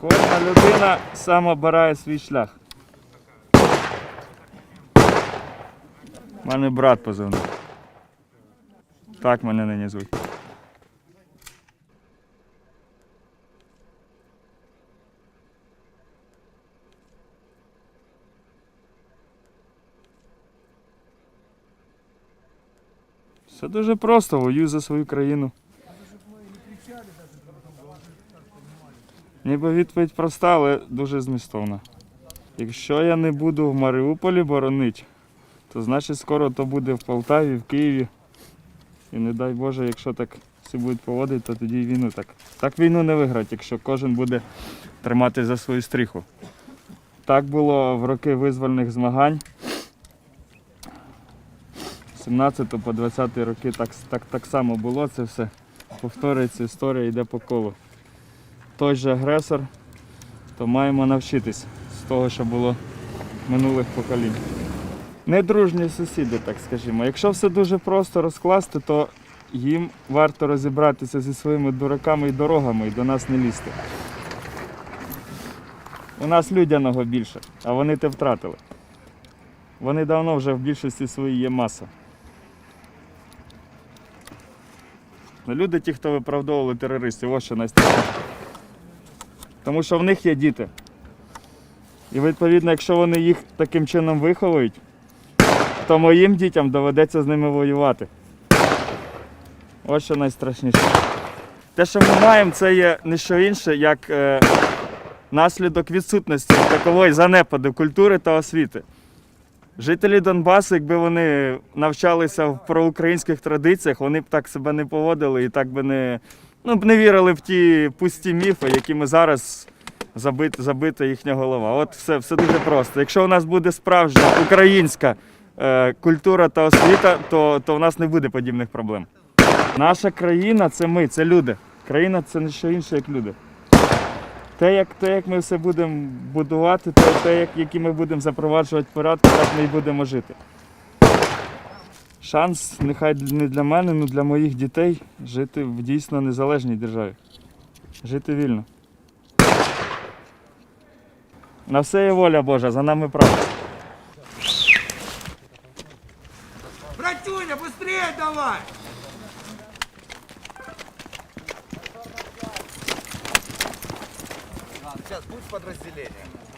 Кожна людина сам обирає свій шлях. У мене брат позивний. Так мене нині звуть. Все дуже просто, воюю за свою країну. Ніби відповідь проста, але дуже змістовна. Якщо я не буду в Маріуполі боронити, то значить скоро то буде в Полтаві, в Києві. І не дай Боже, якщо так всі будуть поводити, то тоді війну так. Так війну не виграти, якщо кожен буде тримати за свою стріху. Так було в роки визвольних змагань. З 17 по 20 роки так, так, так само було це все. Повторюється, історія йде по колу. Той же агресор, то маємо навчитись з того, що було минулих поколінь. Недружні сусіди, так скажімо. Якщо все дуже просто розкласти, то їм варто розібратися зі своїми дураками і дорогами і до нас не лізти. У нас людяного більше, а вони те втратили. Вони давно вже в більшості своїй є маса. Ну, Люди, ті, хто виправдовували терористів, ось що найстрашніше. Тому що в них є діти. І відповідно, якщо вони їх таким чином виховують, то моїм дітям доведеться з ними воювати. Ось що найстрашніше. Те, що ми маємо, це є не що інше, як е, наслідок відсутності такової занепаду культури та освіти. Жителі Донбасу, якби вони навчалися в проукраїнських традиціях, вони б так себе не поводили і так би не, ну, б не вірили в ті пусті міфи, якими зараз забит, забита їхня голова. От все, все дуже просто. Якщо у нас буде справжня українська е, культура та освіта, то, то в нас не буде подібних проблем. Наша країна це ми, це люди. Країна це не що інше, як люди. Те, як, те, як ми все будемо будувати, те, те як, які ми будемо запроваджувати порядки, так ми і будемо жити. Шанс нехай не для мене, але для моїх дітей жити в дійсно незалежній державі. Жити вільно. На все є воля Божа, за нами правда. Братюня, быстрее давай! Сейчас, будь в подразделении.